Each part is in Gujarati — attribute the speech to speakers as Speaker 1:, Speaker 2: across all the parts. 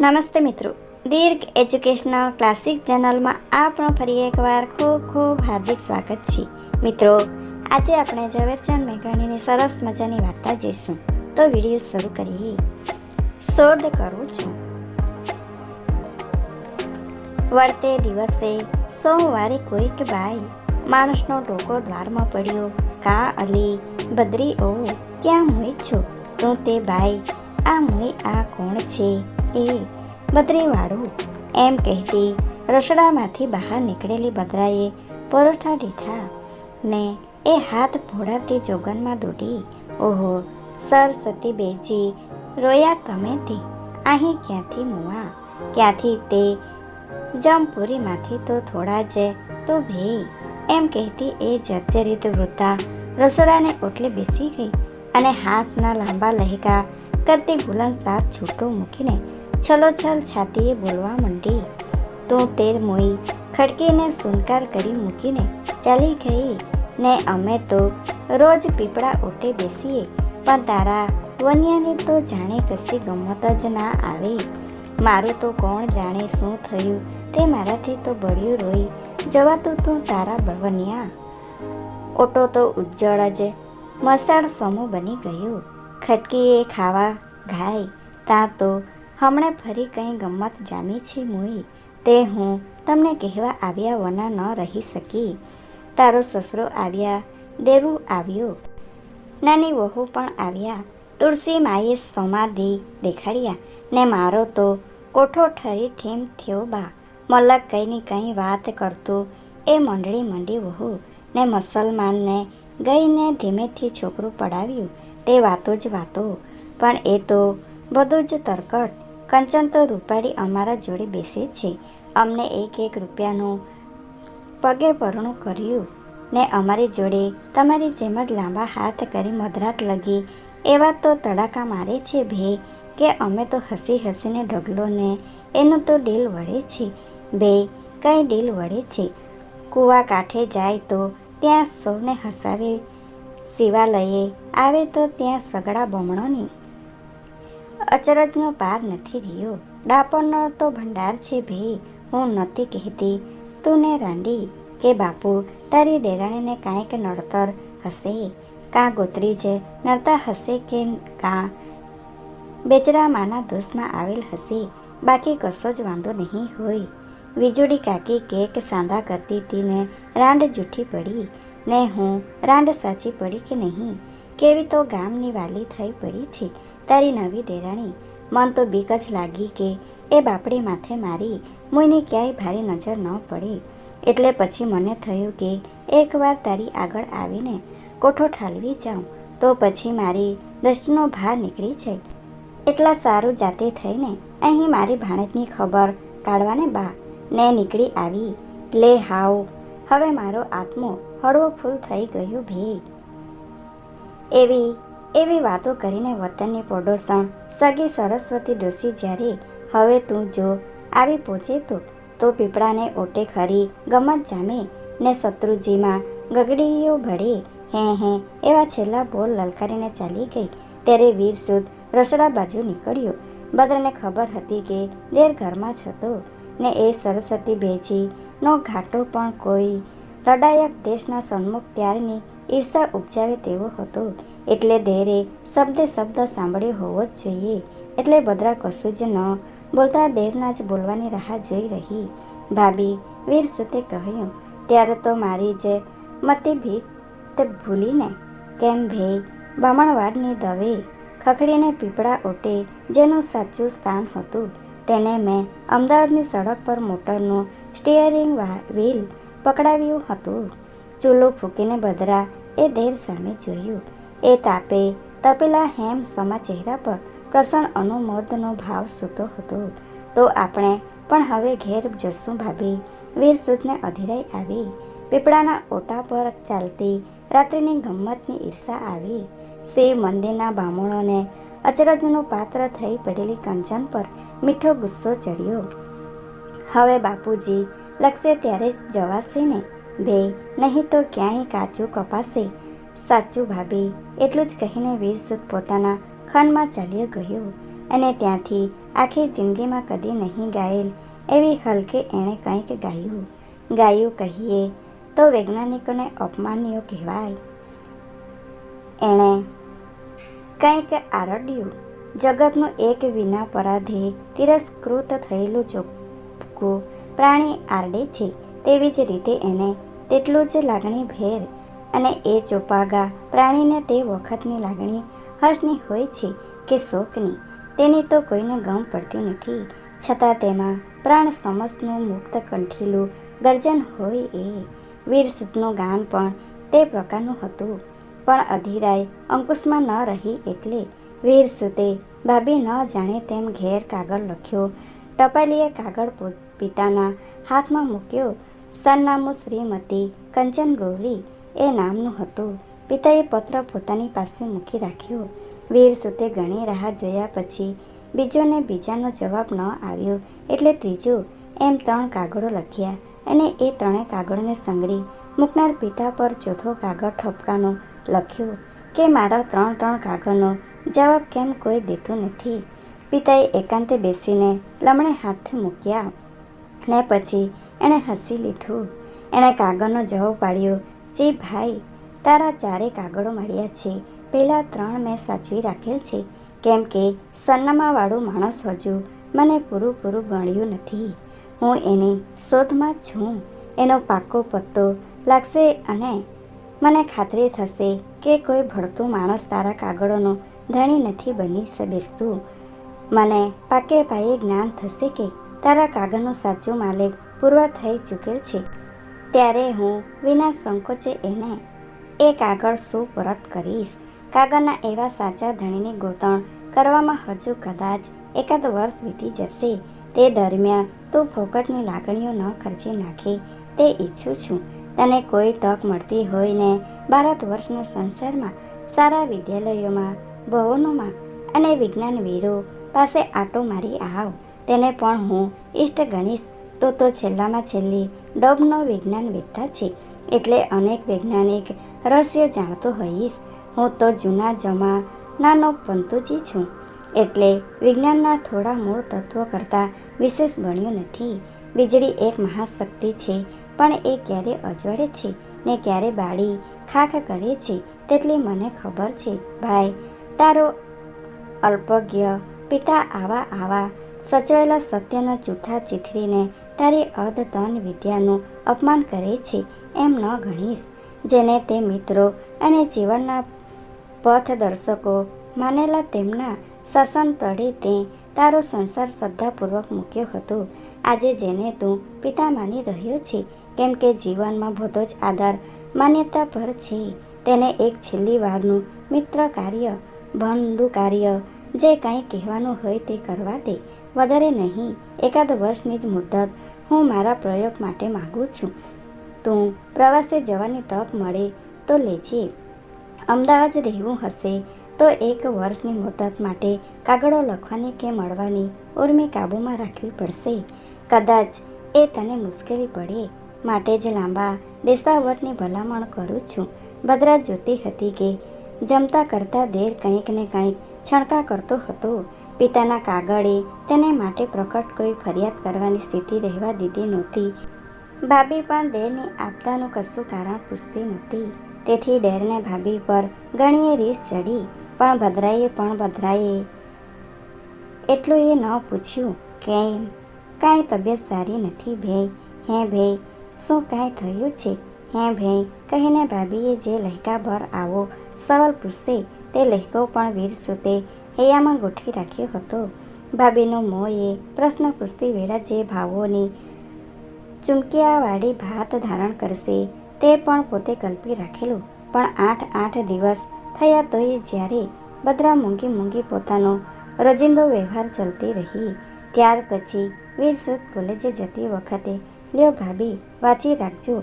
Speaker 1: નમસ્તે મિત્રો. દીર્ઘ એજ્યુકેશનલ ક્લાસિક ચેનલમાં આપણો ફરી એકવાર ખૂબ ખૂબ હાર્દિક સ્વાગત છે. મિત્રો, આજે આપણે ઝવેરચંદ મેઘાણીની સરસ મજાની વાર્તા જોઈશું. તો વીડિયો શરૂ કરીએ. શોધ કરું છું. વળતે દિવસે સોમવારે કોઈક ભાઈ માણસનો ટોકો દ્વારમાં પડ્યો. કા અલી, બદરી ઓ, ક્યાં હોય છો? તું તે ભાઈ આ મુઈ આ કોણ છે? એ બદરીવાળું એમ કહેતી રસોડામાંથી બહાર નીકળેલી બદરાએ પરોઠા દીઠા ને એ હાથ ભોળાતી જોગનમાં દોડી. ઓહો સરસ્વતી બેજી રોયા કમેથી અહીં ક્યાંથી મુવા? ક્યાંથી તે? જમપુરીમાંથી તો થોડા જ તો ભે એમ કહેતી એ જર્જરિત વૃદ્ધા રસોડાને ઓટલે બેસી ગઈ અને હાથના લાંબા લહેકા કરતી બુલંદ સાથ છૂટો મૂકીને છલોછલ છાતીએ બોલવા માંડી તું તેર મોઈ ખડકીને સુનકાર કરી મૂકીને ચાલી ગઈ. ને અમે તો રોજ પીપળા ઓટે બેસીએ, પણ તારા વન્યાની તો જાણે કશી ગમત જ ના આવે. મારું તો કોણ જાણે શું થયું તે મારાથી તો બળ્યું રોઈ. જવાતું તું તારા બવન્યા ઓટો તો ઉજ્જળ જ મસાળ સમો બની ગયો. ખટકીએ ખાવા ઘાય ત્યાં તો હમણે ફરી કંઈ ગમત જામી છે મુઈ? તે હું તમને કહેવા આવ્યા વના ન રહી શકી. તારો સસરો આવ્યા, દેવું આવ્યો. નાની વહુ પણ આવ્યા. તુલસી માએ સમાધિ દેખાડ્યા. ને મારો તો કોઠો ઠરી ઠેમ થયો બા. મલક કંઈની કંઈ વાત કરતું એ મંડળી મંડી વહુ. ને મુસલમાનને ગઈને ધીમેથી છોકરું પડાવ્યું. તે વાતો જ વાતો. પણ એ તો બધું જ તરકટ. કંચન તો રૂપાળી અમારા જોડે બેસે છે. અમને એક એક રૂપિયાનું પગે પરણું કર્યું ને અમારી જોડે તમારી જેમ જ લાંબા હાથ કરી મધરાત લગી. એવા તો તડાકા મારે છે ભે, કે અમે તો હસી હસીને ઢગલો ને એનું તો ડીલ વળે છે. બે કંઈ ડીલ વળે છે? કૂવા કાંઠે જાય તો ત્યાં સૌને હસાવે શિવાલયે, આવે તો ત્યાં સગડા બમણોની અચરજનો પાર નથી રહ્યો. ડાપણનો તો ભંડાર છે ભે, હું નથી કહેતી. તું ને રાંડી કે બાપુ, તારી દેરાણીને કાંઈક નડતર હશે? કાં ગોતરી જે નડતા હશે કે કાં? બેચરા માના દોષમાં આવેલ હશે. બાકી કશો જ વાંધો નહીં હોય. વીજળી કાકી કેક સાંધા કરતી હતી ને રાંડ જૂઠી પડી. ને હું રાંડ સાચી પડી કે નહીં? કેવી તો ગામની વાલી થઈ પડી છે. તારી નવી દેરાણી. મન તો બીક જ લાગી કે એ બાપડી માથે મારી. મુઈને ક્યાંય ભારે નજર ન પડે. એટલે પછી મને થયું કે એકવાર તારી આગળ આવીને કોઠો ઠાલવી જાઉં, તો પછી મારી દૃષ્ટિનો ભાર નીકળી જાય. એટલા સારું જાતે થઈને અહીં મારી ભાણેજની ખબર કાઢવાને બા, ને નીકળી આવી. લે હાવ, હવે મારો આત્મો હળવો ફૂલ થઈ ગયો ભે. એવી એવી વાતો કરીને વતનની પડોસણ સગી સરસ્વતી ડોસી જ્યારે, હવે તું જો, આવી પહોંચે તો તો પીપળાને ઓટે ખરી, ગમત જામે, ને શત્રુજીમાં ગગડીઓ ભળે, હે હે, એવા છેલ્લા બોલ લલકારીને ચાલી ગઈ. ત્યારે વીર સુદ રસોડા બાજુ નીકળ્યો. બદ્રને ખબર હતી કે દેર ઘરમાં જ હતો, ને એ સરસ્વતી બેજી નો ઘાટો પણ કોઈ લડાયક દેશના સન્મુખ ત્યારની ઈર્ષા ઉપજાવે તેવો હતો. એટલે ધેરે શબ્દે શબ્દ સાંભળ્યો હોવો જ જોઈએ. એટલે બદરા કશું જ ન બોલતા દેરના જ બોલવાની રાહ જોઈ રહી. ભાભી વીર સુતે કહ્યું, ત્યારે તો મારી જ મતી ભીત ભૂલીને કેમ ભેઈ બામણવાડની દવે ખખડીને પીપળા ઓટે જેનું સાચું સ્થાન હતું. તેને મેં અમદાવાદની સડક પર મોટરનું સ્ટીયરિંગ વ્હીલ પકડાવ્યું હતું. ચૂલો ફૂંકીને બદરા એ દેર સામે જોયું. એ તાપે તપેલા હેમ સમા ચહેરા પર પ્રસન્ન અનુમોદનો ભાવ સૂતો હતો. તો આપણે પણ હવે ઘેર જશું ભાભી. વીર અધિરાઈ આવી. પીપળાના ઓટા પર ચાલતી રાત્રિની ગમ્મતની ઈર્ષા આવી. શિવ મંદિરના બામણોને અચરજનું પાત્ર થઈ પડેલી કંચન પર મીઠો ગુસ્સો ચડ્યો. હવે બાપુજી લખશે ત્યારે જ જવાશે ને? બે નહીં તો ક્યાંય કાચું કપાશે. સાચું ભાભી, એટલું જ કહીને વીરસુખ પોતાના ખંડમાં ચાલ્યો ગયો અને ત્યાંથી આખી જિંદગીમાં કદી નહીં ગાયેલ એવી હલકે એણે કંઈક ગાયું. ગાયું કહીએ તો વૈજ્ઞાનિકોને અપમાનીય કહેવાય. એણે કંઈક આરડ્યું. જગતનું એક વિના પરાધે તિરસ્કૃત થયેલું ચોખ્ખું પ્રાણી આરડે છે. તેવી જ રીતે એને તેટલું જ લાગણી ભેર અને એ ચોપાગા પ્રાણીને તે વખતની લાગણી હર્ષની હોય છે કે શોકની, તેની તો કોઈને ગમ પડતી નથી. છતાં તેમાં પ્રાણ સમસ્તનું મુક્ત કંઠીલું ગર્જન હોય એ. વીર ગાન પણ તે પ્રકારનું હતું. પણ અધીરાય અંકુશમાં ન રહી એટલે વીર ભાભી ન જાણે તેમ ઘેર કાગળ લખ્યો. ટપાલીએ કાગળ પોત પિતાના હાથમાં મૂક્યો. સરનામું શ્રીમતી કંચન ગૌરી એ નામનું હતું. પિતાએ પત્ર પોતાની પાસે મૂકી રાખ્યો. વીર સુતે ઘણી રાહ જોયા પછી બીજો ને બીજાનો જવાબ ન આવ્યો. એટલે ત્રીજો એમ ત્રણ કાગળો લખ્યા અને એ ત્રણેય કાગળોને સંગરી મૂકનાર પિતા પર ચોથો કાગળ ઠપકાનો લખ્યો કે મારા ત્રણ ત્રણ કાગળનો જવાબ કેમ કોઈ દેતું નથી. પિતાએ એકાંતે બેસીને લમણે હાથ મૂક્યા. ને પછી એણે હસી લીધું. એણે કાગળનો જવાબ પાડ્યો, જે ભાઈ, તારા ચારે કાગળો મળ્યા છે. પહેલાં ત્રણ મેં સાચવી રાખેલ છે. કેમ કે સન્નામાવાળું માણસ હજુ મને પૂરું પૂરું ગણ્યું નથી. હું એની શોધમાં છું. એનો પાકો પત્તો લાગશે અને મને ખાતરી થશે કે કોઈ ભળતું માણસ તારા કાગળોનો ધણી નથી બની બેસતું મને પાકે પાયે જ્ઞાન થશે કે તારા કાગળનો સાચો માલિક પૂર્વ થઈ ચૂકેલ છે. ત્યારે હું વિના સંકોચે એને એ કાગળ સુપરત કરીશ. કાગળના એવા સાચા ધણીની ગોતણ કરવામાં હજુ કદાચ એકાદ વર્ષ વીતી જશે. તે દરમિયાન તું ફોકટની લાગણીઓ ન ખર્ચી નાખે, તે ઈચ્છું છું. તને કોઈ તક મળતી હોય ને ભારત વર્ષના સંસારમાં સારા વિદ્યાલયોમાં, ભવનોમાં અને વિજ્ઞાનવીરો પાસે આટો મારી આવ. તેને પણ હું ઇષ્ટ ગણીશ. તો તો છેલ્લામાં છેલ્લી ડબનો વિજ્ઞાન વેદતા છે. એટલે અનેક વૈજ્ઞાનિક રહસ્ય જાણતો હોઈશ. હું તો જૂના જમાનાનો પંતુજી છું. એટલે વિજ્ઞાનના થોડા મૂળ તત્વો કરતાં વિશેષ બન્યું નથી. વીજળી એક મહાશક્તિ છે, પણ એ ક્યારે અજવડે છે ને ક્યારે બાળી ખાખ કરે છે તેટલી મને ખબર છે. ભાઈ, તારો અલ્પજ્ઞ પિતા આવા આવા સચવાયેલા સત્યના જૂઠા ચીથરીને, તારી અર્ધધન વિદ્યાનું અપમાન કરે છે એમ ન ગણીશ. જેને તે મિત્રો અને જીવનના પથદર્શકો માનેલા તેમના શાસન તળે તે તારો સંસાર શ્રદ્ધાપૂર્વક મૂક્યો હતો. આજે જેને તું પિતા માની રહ્યો છે, કેમ કે જીવનમાં બધો જ આધાર માન્યતા પર છે, તેને એક છેલ્લી વારનું મિત્ર કાર્ય, બંધુ કાર્ય જે કંઈ કહેવાનું હોય તે કરવા દે. વધારે નહીં, એકાદ વર્ષની જ મુદત હું મારા પ્રયોગ માટે માગું છું. તું પ્રવાસે જવાની તક મળે તો લેજે. અમદાવાદ રહેવું હશે તો એક વર્ષની મુદત માટે કાગળો લખવાની કે મળવાની ઉર્મી કાબૂમાં રાખવી પડશે. કદાચ એ તને મુશ્કેલી પડે. માટે જ લાંબા દેશાવટની ભલામણ કરું છું. ભદ્રા જોતી હતી કે જમતા કરતાં દેર કંઈક ને કંઈક છણકા કરતો હતો. પિતાના કાગળે તેને માટે પ્રકટ કોઈ ફરિયાદ કરવાની સ્થિતિ રહેવા દીધી નહોતી. ભાભી પણ દેરને આપતાનું કશું કારણ પૂછતી નહોતી. તેથી દેરને ભાભી પર ઘણીએ રીસ ચડી, પણ ભદ્રાએ પણ ભદ્રાએ. એટલું એ ન પૂછ્યું કેમ? કાંઈ તબિયત સારી નથી ભે હે ભે શું કાંઈ થયું છે? હે ભેં કહીને ભાભીએ જે લહેકાભર આવો સવાલ પૂછશે તે લહેકો પણ વીર સુતે હૈયામાં ગોઠવી રાખ્યો હતો. ભાભીનો મોંએ પ્રશ્ન પૂછતી વેળા જે ભાવોની ચૂમકિયાવાળી ભાત ધારણ કરશે તે પણ પોતે કલ્પી રાખેલું. પણ આઠ આઠ દિવસ થયા તોય જ્યારે બદરા મૂંગી મૂંગી પોતાનો રજિંદો વ્યવહાર ચલતી રહી, ત્યાર પછી વીરસુદ કોલેજે જતી વખતે લ્યો ભાભી, વાંચી રાખજો.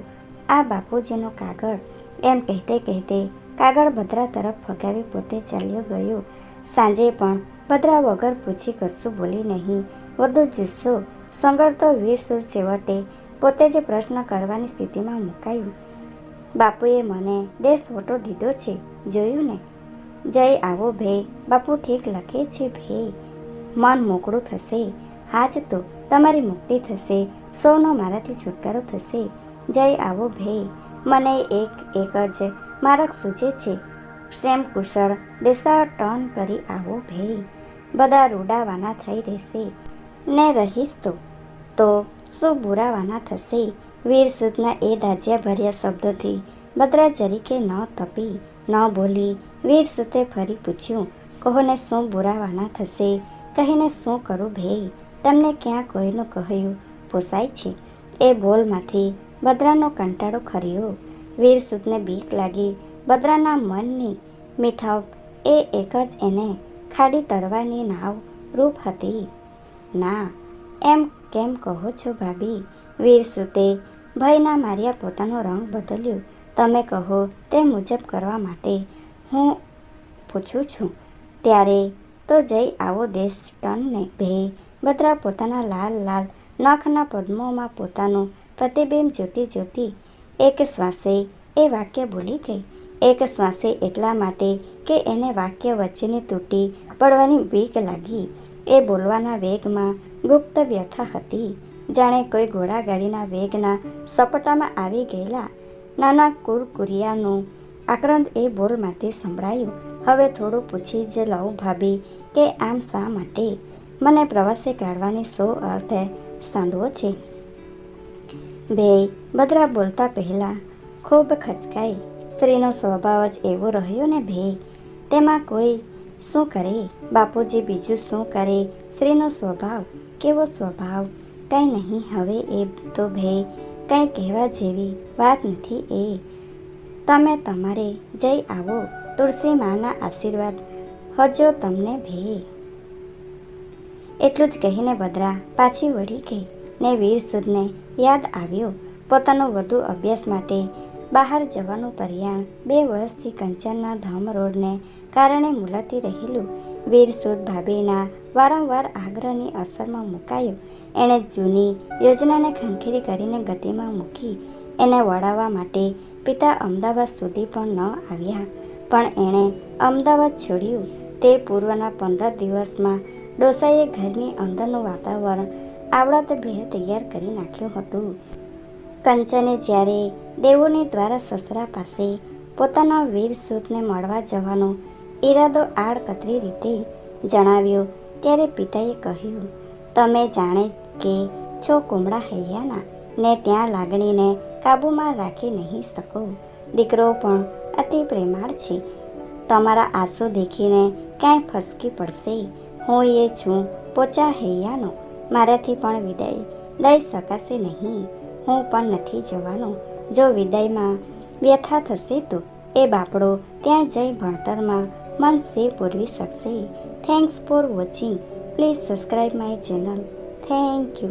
Speaker 1: આ બાપુજીનો કાગળ. એમ કહેતે કહેતે કાગળ ભદ્રા તરફ ફગાવી પોતે ચાલ્યો ગયો. સાંજે પણ ભદ્રા વગર પૂછી કશું બોલી નહીં. વધુ જુસ્સો સંગળતો વીરસુર છેવટે પોતે જ પ્રશ્ન કરવાની સ્થિતિમાં મુકાયું. બાપુએ મને દેશ ફોટો દીધો છે, જોયું ને? જય આવો ભે બાપુ ઠીક લખે છે ભે મન મોકળું થશે. હાજ તો તમારી મુક્તિ થશે. સૌનો મારાથી છુટકારો થશે. જય આવો ભે. મને એક એક જ માર્ગ સૂચે છે. ક્ષેમ કુશળ દિશા ટર્ન કરી આવો ભે. બધા રૂડાવાના થઈ રહેશે. ને રહીશ તો તો શું બુરાવાના થશે? વીર સુદના એ દાજ્યા ભર્યા શબ્દોથી બદરા જરીકે ન તપી, ન બોલી. વીર સુતે ફરી પૂછ્યું કહોને શું બુરાવાના થશે? કહીને શું કરું ભેય તમને ક્યાં કોઈનું કહ્યું? પોસાય છે. એ બોલમાંથી બદરાનો કંટાળો ખર્યો. વીરસૂતને બીક લાગી. બદરાના મનની મીઠાવ એ એક જ એને ખાડી તરવાની નાવ રૂપ હતી. ના, એમ કેમ કહો છો ભાભી વીરસૂતે ભયના માર્યા પોતાનો રંગ બદલ્યો. તમે કહો તે મુજબ કરવા માટે હું પૂછું છું. ત્યારે તો જઈ આવો દેશ ટનને ભે. બદરા પોતાના લાલ લાલ નખના પદ્મોમાં પોતાનું પ્રતિબિંબ જોતી જોતી એક શ્વાસે એ વાક્ય ભૂલી ગઈ. એક શ્વાસે એટલા માટે કે એને વાક્ય વચ્ચેની તૂટી પડવાની બીક લાગી. એ બોલવાના વેગમાં ગુપ્ત વ્યથા હતી. જાણે કોઈ ઘોડાગાડીના વેગના સપટામાં આવી ગયેલા નાના કુરકુરિયાનું આક્રંદ એ બોલમાંથી સંભળાયું. હવે થોડું પૂછી જ લઉં ભાભી કે આમ શા માટે? મને પ્રવાસે કાઢવાની શો અર્થ સાંધવો છે. બે બદરા બોલતા પહેલાં ખૂબ ખચકાઈ. સ્ત્રીનો સ્વભાવ જ એવો રહ્યો ને ભે. તેમાં કોઈ શું કરે? બાપુજી બીજું શું કરે? સ્ત્રીનો સ્વભાવ કેવો સ્વભાવ? કંઈ નહીં, હવે એ તો ભે, કંઈ કહેવા જેવી વાત નથી એ. તમે તમારે જઈ આવો, તુલસી માના આશીર્વાદ હજો તમને ભે. એટલું જ કહીને બદરા પાછી વળી ગઈ. ને વીરસુદને યાદ આવ્યો પોતાનો વધુ અભ્યાસ માટે. બહાર જવાનું પર્યાણ બે વર્ષથી કંચનના ધામ રોડને કારણે મુલાતી રહેલું. વીરસુદ ભાભીના વારંવાર આગ્રહની અસરમાં મુકાયો. એણે જૂની યોજનાને ખંખેરી કરીને ગતિમાં મૂકી. એને વળાવવા માટે પિતા અમદાવાદ સુધી પણ ન આવ્યા. પણ એણે અમદાવાદ છોડ્યું. તે પૂર્વના પંદર દિવસમાં ડોસાએ ઘરની અંદરનું વાતાવરણ આવડતભેર તૈયાર કરી નાખ્યું હતું. કંચને જ્યારે દેવોની દ્વારા સસરા પાસે પોતાના વીર સૂતને મળવા જવાનો ઈરાદો આડકતરી રીતે જણાવ્યો, ત્યારે પિતાએ કહ્યું, તમે જાણે કે છો કુમળા હૈયાના, ને ત્યાં લાગણીને કાબૂમાં રાખી નહીં શકો. દીકરો પણ અતિ પ્રેમાળ છે. તમારા આંસુ દેખીને ક્યાંય ફસકી પડશે. હું એ છું પોચા હૈયાનો. મારાથી પણ વિદાય. દઈ શકાશે નહીં. હું પણ નથી જવાનો. જો વિદાયમાં વ્યથા થશે તો એ બાપડો ત્યાં જઈ ભણતરમાં મન સે પૂરવી શકશે. Thanks for watching please subscribe my channel thank you